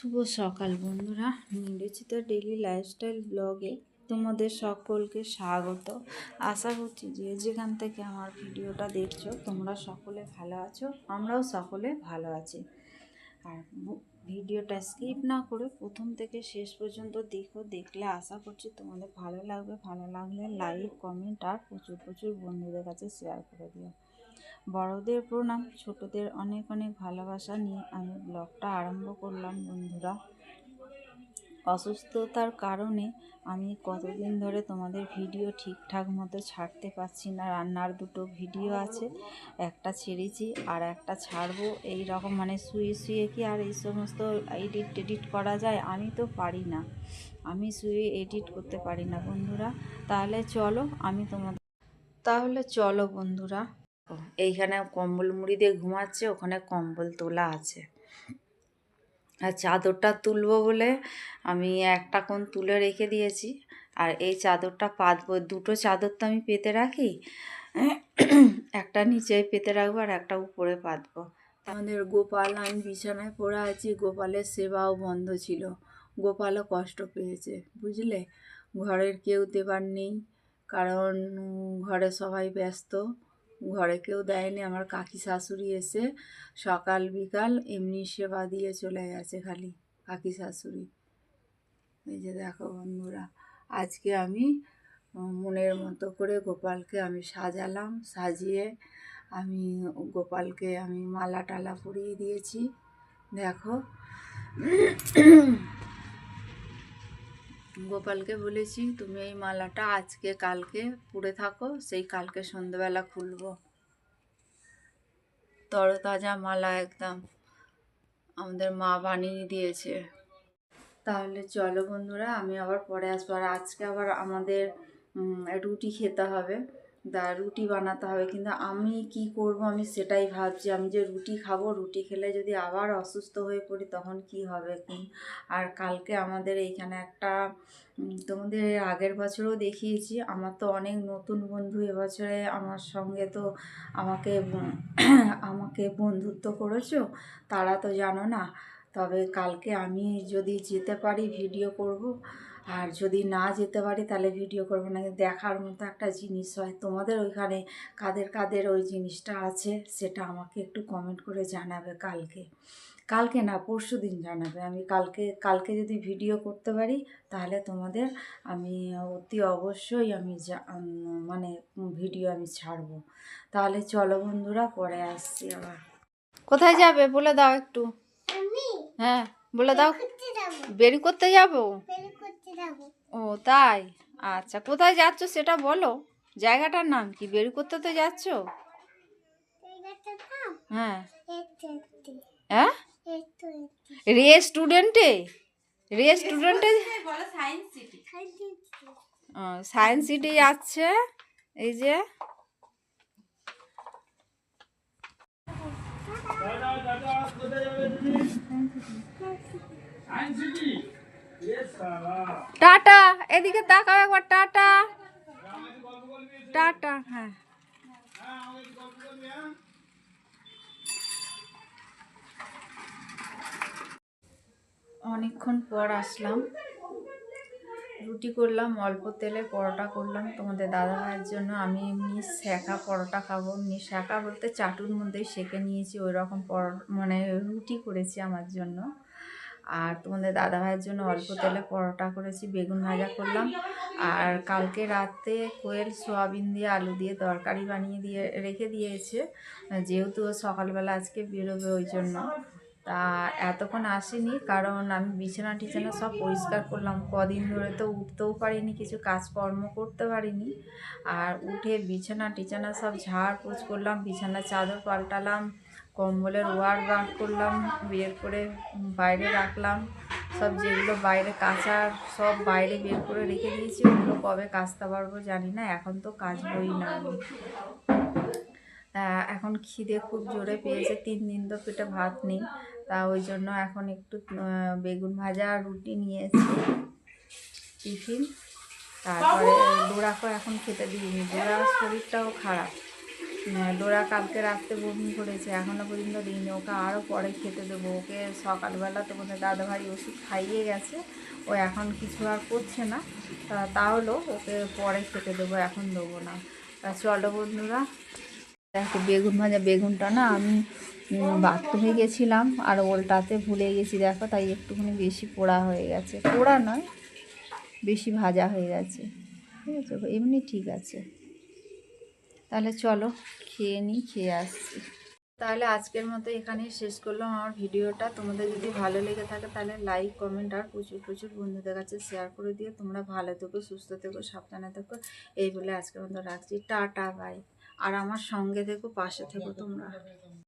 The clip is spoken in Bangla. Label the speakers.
Speaker 1: শুভ সকাল বন্ধুরা। নিরচিতা ডেলি লাইফস্টাইল ব্লগে তোমাদের সকলকে স্বাগত। আশা করছি যে যেখান থেকে আমার ভিডিওটা দেখছ, তোমরা সকলে ভালো আছো, আমরাও সকলে ভালো আছি। আর ভিডিওটা স্কিপ না করে প্রথম থেকে শেষ পর্যন্ত দেখো, দেখলে আশা করছি তোমাদের ভালো লাগবে। ভালো লাগলে লাইক কমেন্ট আর প্রচুর প্রচুর বন্ধুদের কাছে শেয়ার করে দিও। বড়দের প্রণাম, ছোটদের অনেক অনেক ভালোবাসা নিয়ে আমি ব্লগটা আরম্ভ করলাম, বন্ধুরা। অসুস্থতার কারণে আমি কতদিন ধরে তোমাদের ভিডিও ঠিকঠাক মতো ছাড়তে পারছি না। রান্নার দুটো ভিডিও আছে, একটা ছেড়েছি আর একটা ছাড়বো। এই রকম মানে শুয়ে শুয়ে কি আর এই সমস্ত এডিট টেডিট করা যায়? আমি তো পারি না। আমি শুয়ে এডিট করতে পারি না, বন্ধুরা। তাহলে চলো, আমি তোমাদের তাহলে চলো, বন্ধুরা। এইখানে কম্বল মুড়ি দিয়ে ঘুমাচ্ছে, ওখানে কম্বল তোলা আছে। আর চাদরটা তুলবো বলে আমি একটা কোণ তুলে রেখে দিয়েছি, আর এই চাদরটা পাতবো। দুটো চাদর তো আমি পেতে রাখি, একটা নিচে পেতে রাখব আর একটা উপরে পাতবো। আমাদের গোপাল আমি বিছানায় পড়ে আছি, গোপালের সেবাও বন্ধ ছিল। গোপালও কষ্ট পেয়েছে, বুঝলে? ঘরের কেউ দেবার নেই, কারণ ঘরে সবাই ব্যস্ত। ঘরে কেউ দেয়নি, আমার কাকি শাশুড়ি এসে সকাল বিকাল এমনি সেবা দিয়ে চলে গেছে খালি, কাকি শাশুড়ি। এই যে দেখো বন্ধুরা, আজকে আমি মনের মতো করে গোপালকে আমি সাজালাম, সাজিয়ে আমি গোপালকে আমি মালা টালা পরিয়ে দিয়েছি। দেখো গোপালকে বলেছি, তুমি এই মালাটা আজকে, কালকে পুড়ে থাকো, সেই কালকে সন্ধ্যেবেলা খুলবো। তরতাজা মালা একদম আমাদের মা বানিয়ে দিয়েছে। তাহলে চলো বন্ধুরা, আমি আবার পরে আসব। আর আজকে আবার আমাদের রুটি খেতে হবে। দা রুটি বানাতে হবে। কিন্তু আমি কি করব? আমি সেটাই ভাবছি। আমি যে রুটি খাব, রুটি খেলে যদি আবার অসুস্থ হয়ে পড়ি, তখন কি হবে আর কালকে আমাদের এইখানে একটা তোমাদের আগের বছরও দেখিয়েছি। আমার তো অনেক নতুন বন্ধু এবছরে আমার সঙ্গে তো আমাকে আমাকে বন্ধুত্ব করেছ? তারা তো জানো না। তবে কালকে আমি যদি যেতে পারি, ভিডিও করব। আর যদি না যেতে পারি তাহলে ভিডিও করব না। দেখার মতো একটা জিনিস হয়। তোমাদের ওইখানে কাদের কাদের ওই জিনিসটা আছে সেটা আমাকে একটু কমেন্ট করে জানাবে কালকে। কালকে না পরশু দিন জানাবে। আমি কালকে কালকে যদি ভিডিও করতে পারি তাহলে তোমাদের আমি অতি অবশ্যই আমি মানে ভিডিও আমি ছাড়বো। তাহলে চলো বন্ধুরা পরে আসছি আবার। কোথায় যাবে? বলে দাও একটু। হ্যাঁ। বলে দাও বেরি করতে যাব? ও তাই? আচ্ছা কোথায় যাচ্ছ সেটা বলো। জায়গাটার নাম কি? বেরি করতে তো যাচ্ছ? হ্যাঁ। হ্যাঁ রেস্টুরেন্টে রেস্টুরেন্টে সায়েন্স সিটি যাচ্ছে। এই যে টাটা এদিকে তাকাও একবার টাটা। টাটা হ্যাঁ। অনেকক্ষণ পর আসলাম। রুটি করলাম, অল্প তেলে পরোটা করলাম। তোমাদের দাদা ভাইয়ের জন্য আমি এমনি শেখা পরোটা খাব। এমনি শেখা বলতে চাটুর মধ্যেই সেঁকে নিয়েছি ওই রকম পর মানে রুটি করেছি আমার জন্য। আর তোমাদের দাদা ভাইয়ের জন্য অল্প তেলে পরোটা করেছি, বেগুন ভাজা করলাম। আর কালকে রাতে কোয়েল সোয়াবিন দিয়ে আলু দিয়ে তরকারি বানিয়ে দিয়ে, রেখে দিয়েছে। যেহেতু সকালবেলা আজকে বেরোবে ওই জন্য। তা এতক্ষণ আসেনি, কারণ আমি বিছানা টিছানা সব পরিষ্কার করলাম। কদিন ধরে তো উঠতেও পারিনি, কিছু কাজকর্ম করতে পারিনি। আর উঠে বিছানা টিছানা সব ঝাড় পোছ করলাম বিছানা চাদর পাল্টালাম, কম্বলের ওয়ার বার করলাম, বের করে বাইরে রাখলাম। সব যেগুলো বাইরে কাচার সব বাইরে বের করে রেখে দিয়েছি। ওগুলো কবে কাচতে পারব জানি না, এখন তো কাজ কাচবই না এখন খিদে খুব জোরে পেয়েছে, তিন দিন তো পেটে ভাত নেই। তা ওই জন্য এখন একটু বেগুন ভাজা রুটি নিয়েছি। টিফিন। তারপরে ডোরাকে এখন খেতে দিইনি। ডোরার শরীরটাও খারাপ। ডোরা কালকে রাত্রে বমি করেছে এখনও পর্যন্ত দিইনি। ওকে আরও পরে খেতে দেবো। ওকে সকালবেলা তো তোমাদের দাদাভাই ওষুধ খাইয়ে গেছে। ও এখন কিছু আর করছে না। তাহলেও ওকে পরে খেতে দেবো, এখন দেবো না। চলো বন্ধুরা দেখো বেগুন ভাজা বেগুনটা না আমি বাথরুমে গেছিলাম আর ওলটাতে ভুলে গেছি, দেখো তাই একটুখানি বেশি পোড়া হয়ে গেছে। পোড়া নয়, বেশি ভাজা হয়ে গেছে। ঠিক আছে এমনি ঠিক আছে। তাহলে চলো, খেয়ে নিই খেয়ে আসছি। তাহলে আজকের মতো এখানেই শেষ করলাম আমার ভিডিওটা। তোমাদের যদি ভালো লেগে থাকে তাহলে লাইক কমেন্ট আর প্রচুর প্রচুর বন্ধুদের কাছে শেয়ার করে দিয়ে তোমরা ভালো থেকো, সুস্থ থেকো, সাবধানে থেকো। এই বলে আজকের মতো রাখছি। টাটা বাই আর আমার সঙ্গে থেকো পাশে থেকো তোমরা।